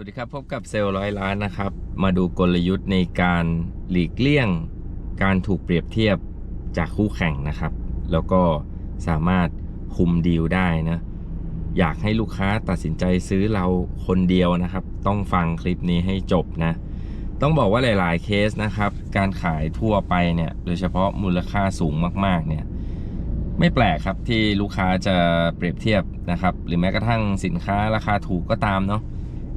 วัสดีครับพบกับเซลล์ร้อยล้านนะครับ มาดูกลยุทธ์ในการหลีกเลี่ยง การถูกเปรียบเทียบจากคู่แข่งนะครับ แล้วก็สามารถคุมดีลได้นะอยากให้ลูกค้าตัดสินใจซื้อเราคนเดียวนะครับ ต้องฟังคลิปนี้ให้จบนะ ต้องบอกว่าหลาย ๆเคสนะครับ การขายทั่วไปเนี่ยโดยเฉพาะมูลค่าสูงมากๆเนี่ยไม่แปลกครับที่ลูกค้าจะเปรียบเทียบนะครับ หรือแม้กระทั่งสินค้าราคาถูกก็ตามเนาะ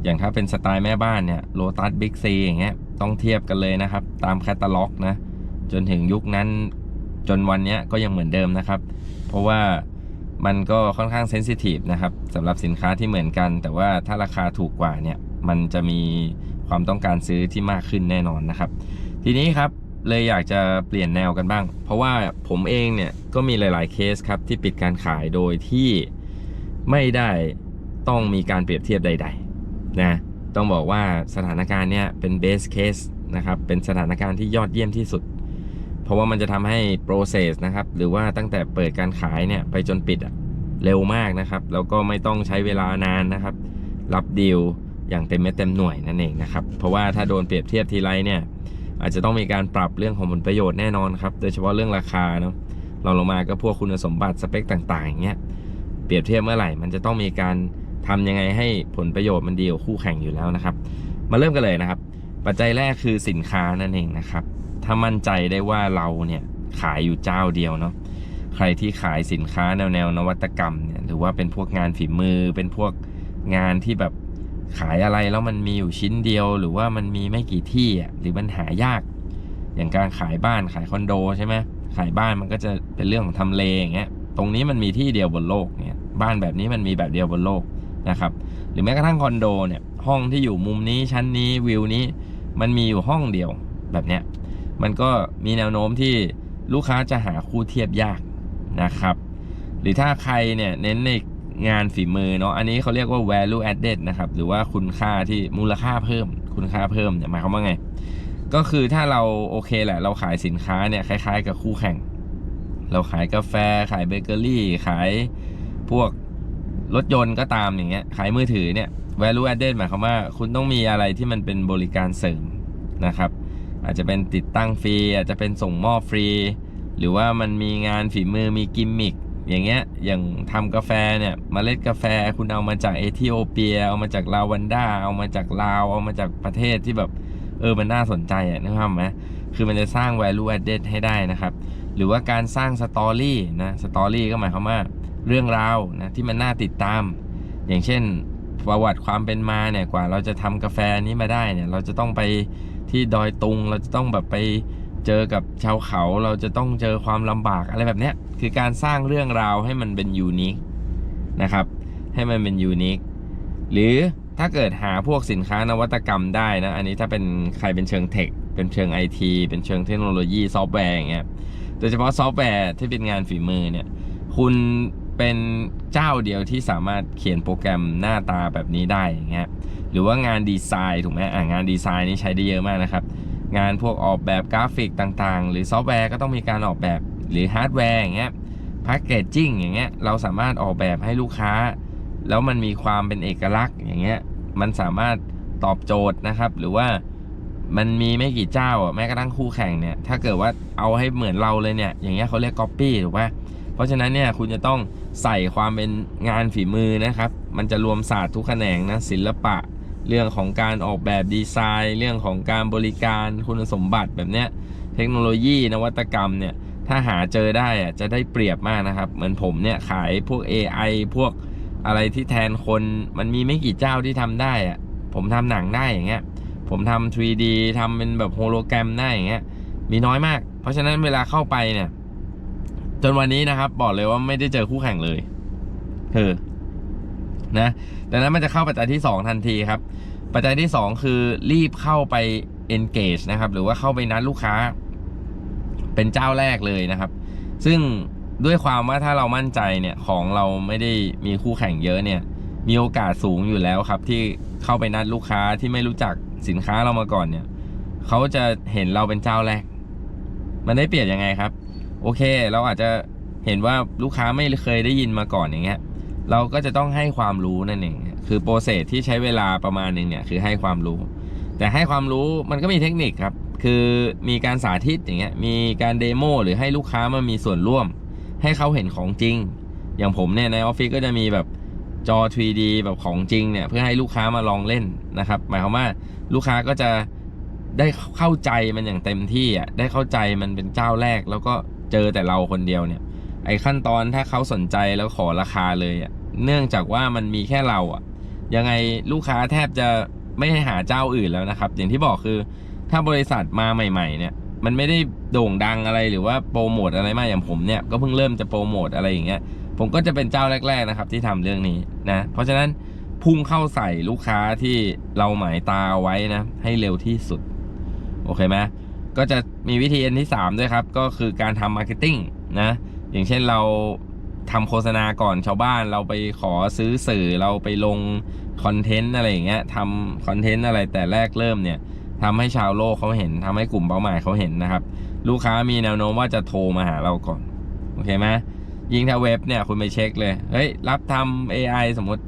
อย่างถ้าเป็นสไตล์แม่บ้านเนี่ยโ o ตัสบิ๊กซีอย่างเงี้ยต้องเทียบกันเลยนะครับ ตามแคตตาล็อกนะจนถึงยุคนั้นจนวันนี้ก็ยังเหมือนเดิมนะครับ เพราะว่ามันก็ค่อนข้างเซนซิทีฟนะครับสำหรับสินค้าที่เหมือนกัน แต่ว่าถ้าราคาถูกกว่าเนี่ยมันจะมีความต้องการซื้อที่มากขึ้นแน่นอนนะครับ ทีนี้ครับเลยอยากจะเปลี่ยนแนวกันบ้าง เพราะว่าผมเองเนี่ยก็มีหลาย ๆเคสครับที่ปิดการขายโดยที่ไม่ได้ต้องมีการเปรียบเทียบใด ๆ นะต้องบอกว่าสถานการณ์เนี้ยเป็นเบสเคสนะครับเป็นสถานการณ์ที่ยอดเยี่ยมที่สุด เพราะว่ามันจะทำให้ process นะครับหรือว่าตั้งแต่เปิดการขายเนี่ยไปจนปิดอะเร็วมากนะครับแล้วก็ไม่ต้องใช้เวลานานนะครับ รับดีลอย่างเต็มเม็ดเต็มหน่วยนั่นเองนะครับเพราะว่าถ้าโดนเปรียบเทียบทีไรเนี่ยอาจจะต้องมีการปรับเรื่องของผลประโยชน์แน่นอนครับโดยเฉพาะเรื่องราคาเนาะลองลงมาก็พวกคุณสมบัติสเปคต่างๆอย่างเงี้ยเปรียบเทียบเมื่อไหร่มันจะต้องมีการ ทำยังไงให้ผลประโยชน์มันดีกว่าคู่แข่งอยู่แล้วนะครับ มาเริ่มกันเลยนะครับ ปัจจัยแรกคือสินค้านั่นเองนะครับ ถ้ามั่นใจได้ว่าเราเนี่ยขายอยู่เจ้าเดียวเนาะใครที่ขายสินค้าแนวแนวนวัตกรรมเนี่ยหรือว่าเป็นพวกงานฝีมือ เป็นพวกงานที่แบบขายอะไรแล้วมันมีอยู่ชิ้นเดียว หรือว่ามันมีไม่กี่ที่อะหรือมันหายาก อย่างการขายบ้านขายคอนโดใช่ไหมขายบ้านมันก็จะเป็นเรื่องของทำเลอย่างเงี้ยตรงนี้มันมีที่เดียวบนโลกเนี่ยบ้านแบบนี้มันมีแบบเดียวบนโลก นะครับหรือแม้กระทั่งคอนโดเนี่ยห้องที่อยู่มุมนี้ชั้นนี้วิวนี้ มันมีอยู่ห้องเดียวแบบเนี้ยมันก็มีแนวโน้มที่ลูกค้าจะหาคู่เทียบยากนะครับ หรือถ้าใครเนี่ยเน้นในงานฝีมือเนาะอันนี้เขาเรียกว่า value added นะครับหรือว่าคุณค่าที่มูลค่าเพิ่ม คุณค่าเพิ่มเนี่ยหมายความว่าไง ก็คือถ้าเราโอเคแหละเราขายสินค้าเนี่ยคล้าย ๆ กับคู่แข่ง เราขายกาแฟขายเบเกอรี่ขายพวก รถยนต์ก็ตามอย่างเงี้ยขายมือถือเนี่ย value added หมายความว่าคุณต้องมีอะไรที่มันเป็นบริการเสริมนะครับ อาจจะเป็นติดตั้งฟรี อาจจะเป็นส่งมอบฟรี หรือว่ามันมีงานฝีมือมีกิมมิคอย่างเงี้ยอย่างทำกาแฟเนี่ยมเมล็ดกาแฟคุณเอามาจากเอธิโอเปีย เอามาจากลาวันดาเอามาจากลาวเอามาจากประเทศที่แบบเออมันน่าสนใจอะนึกภาพไหมคือมันจะสร้าง value added ให้ได้นะครับ หรือว่าการสร้างสตอรี่นะสตอรี่ก็หมายความว่า เรื่องราวนะที่มันน่าติดตาม อย่างเช่นประวัติความเป็นมาเนี่ยกว่าเราจะทำกาแฟนี้มาได้เนี่ยเราจะต้องไปที่ดอยตุง เราจะต้องแบบไปเจอกับชาวเขา เราจะต้องเจอความลำบากอะไรแบบเนี้ยคือการสร้างเรื่องราวให้มันเป็นยูนิคนะครับ ให้มันเป็นยูนิคหรือถ้าเกิดหาพวกสินค้านวัตกรรมได้นะอันนี้ถ้าเป็นใครเป็นเชิงเทคเป็นเชิงไอทีเป็นเชิงเทคโนโลยีซอฟต์แวร์อย่างเงี้ยโดยเฉพาะซอฟต์แวร์ที่เป็นงานฝีมือเนี่ยคุณ เป็นเจ้าเดียวที่สามารถเขียนโปรแกรมหน้าตาแบบนี้ได้อย่างเงี้ยหรือว่างานดีไซน์ถูกไหมอ่างานดีไซน์นี่ใช้ได้เยอะมากนะครับ งานพวกออกแบบกราฟิกต่างๆ หรือซอฟต์แวร์ก็ต้องมีการออกแบบหรือฮาร์ดแวร์อย่างเงี้ยแพคเกจจิ้งอย่างเงี้ยเราสามารถออกแบบให้ลูกค้า แล้วมันมีความเป็นเอกลักษณ์อย่างเงี้ยมันสามารถตอบโจทย์นะครับ หรือว่ามันมีไม่กี่เจ้าอะแม้กระทั่งคู่แข่งเนี่ยถ้าเกิดว่าเอาให้เหมือนเราเลยเนี่ยอย่างเงี้ยเขาเรียกก๊อปปี้ถูกป่ะ เพราะฉะนั้นเนี่ยคุณจะต้องใส่ความเป็นงานฝีมือนะครับ มันจะรวมศาสตร์ทุกแขนงนะศิลปะ เรื่องของการออกแบบดีไซน์ เรื่องของการบริการคุณสมบัติแบบเนี้ยเทคโนโลยีนวัตกรรมเนี่ยถ้าหาเจอได้อะจะได้เปรียบมากนะครับ เหมือนผมเนี่ยขายพวก AI พวกอะไรที่แทนคนมันมีไม่กี่เจ้าที่ทำได้อะผมทำหนังได้อย่างเงี้ยผมทำ 3D ทำเป็นแบบโฮโลแกรมได้อย่างเงี้ยมีน้อยมาก เพราะฉะนั้นเวลาเข้าไปเนี่ย จนวันนี้นะครับ บอกเลยว่าไม่ได้เจอคู่แข่งเลยเออนะดังนั้นมันจะเข้าปัจจัยที่ 2 ทันทีครับ ปัจจัยที่ 2 คือรีบเข้าไป engage นะครับ หรือว่าเข้าไปนัดลูกค้า เป็นเจ้าแรกเลยนะครับ ซึ่งด้วยความว่าถ้าเรามั่นใจเนี่ยของเราไม่ได้มีคู่แข่งเยอะเนี่ย มีโอกาสสูงอยู่แล้วครับ ที่เข้าไปนัดลูกค้าที่ไม่รู้จักสินค้าเรามาก่อนเนี่ยเขาจะเห็นเราเป็นเจ้าแรก มันได้เปรียบยังไงครับ โอเค เราอาจจะเห็นว่าลูกค้าไม่เคยได้ยินมาก่อนอย่างเงี้ย เราก็จะต้องให้ความรู้นั่นเอง คือโปรเซสที่ใช้เวลาประมาณหนึ่งเนี่ยคือให้ความรู้ แต่ให้ความรู้มันก็มีเทคนิคครับ คือมีการสาธิตอย่างเงี้ย มีการเดโมหรือให้ลูกค้ามามีส่วนร่วม ให้เขาเห็นของจริง อย่างผมเนี่ยในออฟฟิศก็จะมีแบบจอ 3D แบบของจริงเนี่ยเพื่อให้ลูกค้ามาลองเล่นนะครับ หมายความว่าลูกค้าก็จะได้เข้าใจมันอย่างเต็มที่อะได้เข้าใจมันเป็นเจ้าแรก แล้วก็ เจอแต่เราคนเดียวเนี่ย ไอ้ขั้นตอนถ้าเขาสนใจแล้วขอราคาเลยอะเนื่องจากว่ามันมีแค่เราอะ ยังไงลูกค้าแทบจะไม่ให้หาเจ้าอื่นแล้วนะครับ อย่างที่บอกคือถ้าบริษัทมาใหม่ ๆ เนี่ย มันไม่ได้โด่งดังอะไรหรือว่าโปรโมทอะไรมากอย่างผมเนี่ยก็เพิ่งเริ่มจะโปรโมทอะไรอย่างเงี้ยผมก็จะเป็นเจ้าแรก ๆนะครับ ที่ทำเรื่องนี้นะเพราะฉะนั้นพุ่งเข้าใส่ลูกค้าที่เราหมายตาไว้นะให้เร็วที่สุด โอเคไหม ก็จะมีวิธีอันที่ 3 ด้วยครับ ก็คือการทำมาร์เก็ตติ้งนะ อย่างเช่นเราทำโฆษณาก่อนชาวบ้านเราไปขอซื้อสื่อเราไปลงคอนเทนต์อะไรอย่างเงี้ยทำคอนเทนต์อะไรแต่แรกเริ่มเนี่ยทำให้ชาวโลกเขาเห็นทำให้กลุ่มเป้าหมายเขาเห็นนะครับ ลูกค้ามีแนวโน้มว่าจะโทรมาหาเราก่อน โอเคไหมยิ่งถ้าเว็บเนี่ยคุณไปเช็คเลย เฮ้ย รับทำ AI สมมติ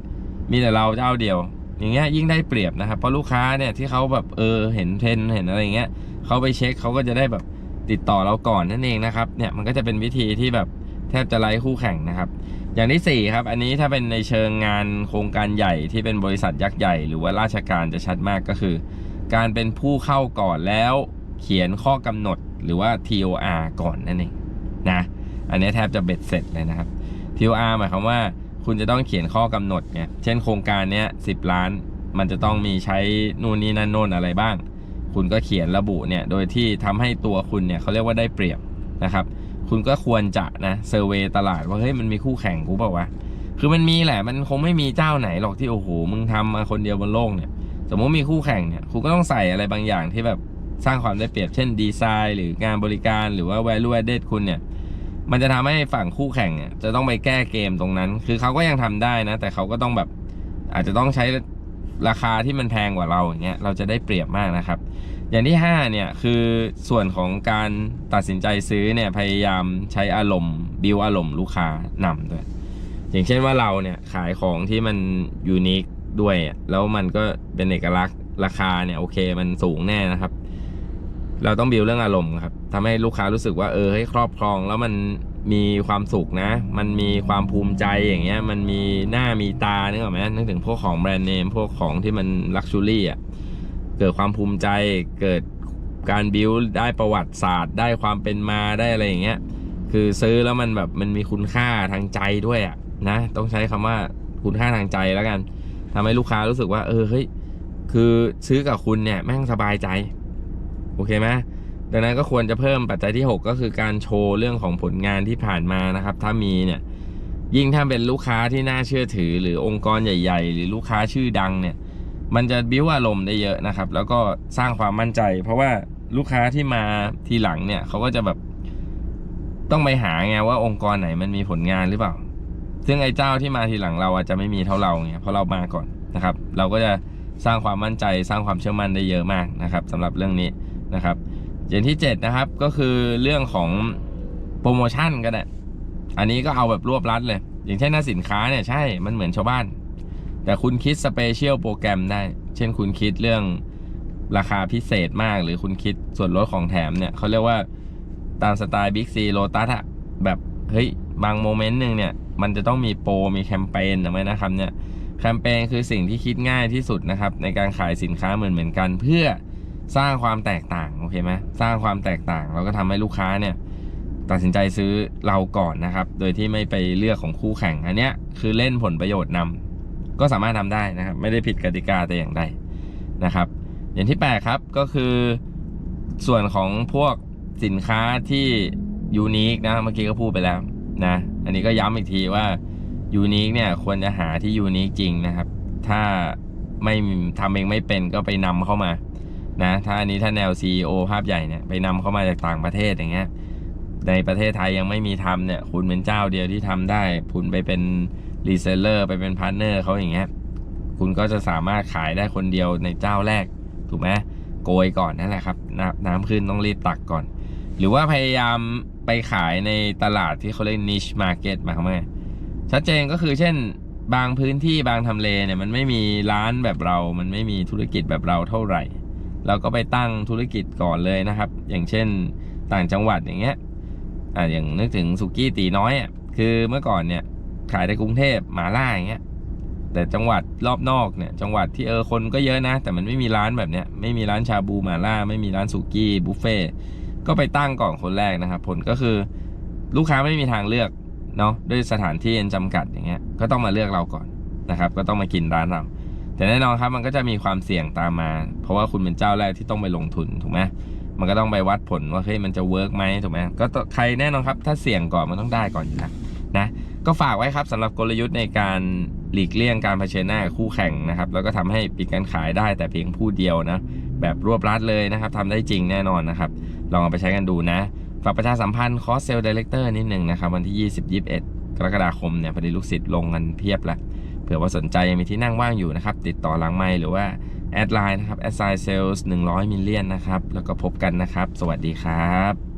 มีแต่เราเจ้าเดียว อย่างเงี้ยยิ่งได้เปรียบนะครับเพราะลูกค้าเนี่ยที่เขาแบบเออเห็นเทรนเห็นอะไรเงี้ยเขาไปเช็คเขาก็จะได้แบบติดต่อเราก่อนนั่นเองนะครับเนี่ยมันก็จะเป็นวิธีที่แบบแทบจะไร้คู่แข่งนะครับ อย่างที่สี่ครับอันนี้ถ้าเป็นในเชิงงานโครงการใหญ่ที่เป็นบริษัทยักษ์ใหญ่ หรือว่าราชการจะชัดมากก็คือ การเป็นผู้เข้าก่อนแล้วเขียนข้อกำหนดหรือว่า TOR ก่อนนั่นเองนะอันนี้แทบจะเบ็ดเสร็จเลยนะครับ TOR หมายความว่า คุณจะต้องเขียนข้อกำหนดไงเช่นโครงการเนี้ยสิบล้าน มันจะต้องมีใช้นู่นนี่นั่นโน่นอะไรบ้าง คุณก็เขียนระบุเนี่ยโดยที่ทำให้ตัวคุณเนี่ยเขาเรียกว่าได้เปรียบนะครับคุณก็ควรจะนะเซอร์เวยตลาดว่าเฮ้ยมันมีคู่แข่งกูเปล่าวะคือมันมีแหละมันคงไม่มีเจ้าไหนหรอกที่โอ้โหมึงทำมาคนเดียวบนโลกเนี่ย สมมติมีคู่แข่งเนี่ยคุณก็ต้องใส่อะไรบางอย่างที่แบบสร้างความได้เปรียบเช่นดีไซน์ หรืองานบริการหรือว่า value added คุณเนี่ย มันจะทำให้ฝั่งคู่แข่งเนี่ยจะต้องไปแก้เกมตรงนั้น คือเขาก็ยังทำได้นะ แต่เขาก็ต้องแบบอาจจะต้องใช้ราคาที่มันแพงกว่าเราอย่างเงี้ยเราจะได้เปรียบมากนะครับ อย่างที่5เนี่ยคือส่วนของการตัดสินใจซื้อเนี่ยพยายามใช้อารมณ์บิวอารมณ์ลูกค้านำด้วย อย่างเช่นว่าเราเนี่ยขายของที่มันยูนิคด้วยแล้วมันก็เป็นเอกลักษณ์ราคาเนี่ยโอเคมันสูงแน่นะครับ เราต้องบิวเรื่องอารมณ์ครับทำให้ลูกค้ารู้สึกว่าเออให้ครอบครองแล้วมันมีความสุขนะ มันมีความภูมิใจอย่างเงี้ย มันมีหน้ามีตานึกออกไหมนึกถึงพวกของแบรนด์เนม พวกของที่มันลักชูรี่อะ เกิดความภูมิใจ เกิดการบิวได้ประวัติศาสตร์ ได้ความเป็นมา ได้อะไรอย่างเงี้ย คือซื้อแล้วมันแบบมันมีคุณค่าทางใจด้วยอะนะ ต้องใช้คำว่าคุณค่าทางใจแล้วกันทำให้ลูกค้ารู้สึกว่า เออ เฮ้ย คือซื้อกับคุณเนี่ยแม่งสบายใจ โอเคไหมดังนั้นก็ควรจะเพิ่มปัจจัยที่ 6 ก็คือการโชว์เรื่องของผลงานที่ผ่านมานะครับ ถ้ามีเนี่ยยิ่งถ้าเป็นลูกค้าที่น่าเชื่อถือ หรือองค์กรใหญ่ ๆ หรือลูกค้าชื่อดังเนี่ยมันจะบิ้วอารมณ์ได้เยอะนะครับ แล้วก็สร้างความมั่นใจ เพราะว่าลูกค้าที่มาทีหลังเนี่ยเขาก็จะแบบต้องไปหาไงว่าองค์กรไหนมันมีผลงานหรือเปล่า ซึ่งไอ้เจ้าที่มาทีหลังเราอาจจะไม่มีเท่าเราไงเพราะเรามาก่อนนะครับ เราก็จะสร้างความมั่นใจ สร้างความเชื่อมั่นได้เยอะมากนะครับสำหรับเรื่องนี้ นะครับอย่างที่ 7 นะครับก็คือเรื่องของโปรโมชั่นก็ได้อันนี้ก็เอาแบบรวบรัดเลย อย่างเช่นหน้าสินค้าเนี่ยใช่มันเหมือนชาวบ้าน แต่คุณคิดสเปเชียลโปรแกรมได้ เช่นคุณคิดเรื่องราคาพิเศษมาก หรือคุณคิดส่วนลดของแถมเนี่ยเขาเรียกว่าตามสไตล์บิ๊กซีโ t ตัสอะแบบเฮ้ยบางโมเมนต์หนึ่งเนี่ยมันจะต้องมีโปรมีแคมเปญถูกไหมนะครับเนี่ยแคมเปญคือสิ่งที่คิดง่ายที่สุดนะครับในการขายสินค้าเหมือนเหมือนกันเพื่อ สร้างความแตกต่างโอเคไหมสร้างความแตกต่างแล้วก็ทำให้ลูกค้าเนี่ยตัดสินใจซื้อเราก่อนนะครับ โดยที่ไม่ไปเลือกของคู่แข่งอันเนี้ยคือเล่นผลประโยชน์นำก็สามารถทำได้นะครับ ไม่ได้ผิดกติกาแต่อย่างใดนะครับ อย่างที่ 8 ครับก็คือส่วนของพวกสินค้าที่ยูนิคนะเมื่อกี้ก็พูดไปแล้วนะอันนี้ก็ย้ำอีกทีว่ายูนิคเนี่ยควรจะหาที่ยูนิคจริงนะครับ ถ้าไม่ทำเองไม่เป็นก็ไปนำเข้ามา นะถ้าอันนี้ถ้าแนว CEO ภาพใหญ่เนี่ยไปนำเข้ามาจากต่างประเทศอย่างเงี้ยในประเทศไทยยังไม่มีทำเนี่ย คุณเป็นเจ้าเดียวที่ทำได้ คุณไปเป็นรีเซลเลอร์ไปเป็นพาร์เนอร์เขาอย่างเงี้ยคุณก็จะสามารถขายได้คนเดียวในเจ้าแรก ถูกไหมโกยก่อนนั่นแหละครับนน้ำขึ้นต้องรีบตักก่อน หรือว่าพยายามไปขายในตลาดที่เขาเรียก niche market มายความว่ชัดเจนก็คือเช่นบางพื้นที่บางทำเลเนี่ยมันไม่มีร้านแบบเรา มันไม่มีธุรกิจแบบเราเท่าไหร่ เราก็ไปตั้งธุรกิจก่อนเลยนะครับ อย่างเช่นต่างจังหวัดอย่างเงี้ยอ่าอย่างนึกถึงสุกี้ตีน้อยอะคือเมื่อก่อนเนี่ยขายในกรุงเทพหมาล่าอย่างเงี้ยแต่จังหวัดรอบนอกเนี่ยจังหวัดที่เออคนก็เยอะนะ แต่มันไม่มีร้านแบบเนี้ยไม่มีร้านชาบูหมาล่า ไม่มีร้านสุกี้บุฟเฟ่ก็ไปตั้งก่อนคนแรกนะครับ ผลก็คือลูกค้าไม่มีทางเลือกเนาะด้วยสถานที่จำกัดอย่างเงี้ยก็ต้องมาเลือกเราก่อนนะครับ ก็ต้องมากินร้านเรา แต่แน่นอนครับมันก็จะมีความเสี่ยงตามมา เพราะว่าคุณเป็นเจ้าแรกที่ต้องไปลงทุนถูกไหมมันก็ต้องไปวัดผลว่าเฮ้ยมันจะเวิร์กไหมถูกไหมก็ใครแน่นอนครับ ถ้าเสี่ยงก่อนมันต้องได้ก่อนอยู่แล้วนะก็ฝากไว้ครับสำหรับกลยุทธ์ในการหลีกเลี่ยงการเผชิญหน้าคู่แข่งนะครับ แล้วก็ทำให้ปิดการขายได้แต่เพียงผู้เดียวนะแบบรวบรัดเลยนะครับทำได้จริงแน่นอนนะครับ ลองเอาไปใช้กันดูนะ ฝากประชาสัมพันธ์คอร์สเซลล์ดีเลกเตอร์นิดหนึ่งนะครับ วันที่ 20 21 กรกฎาคมเนี่ยพอดีลูกศิษย์ลงกันเพียบแล้ว เผื่อว่าสนใจยังมีที่นั่งว่างอยู่นะครับ ติดต่อหลังไม้หรือว่าแอดไลน์นะครับแอดไซเซลส์หนึ่งร้อยมิลเลียนนะครับ แล้วก็พบกันนะครับ สวัสดีครับ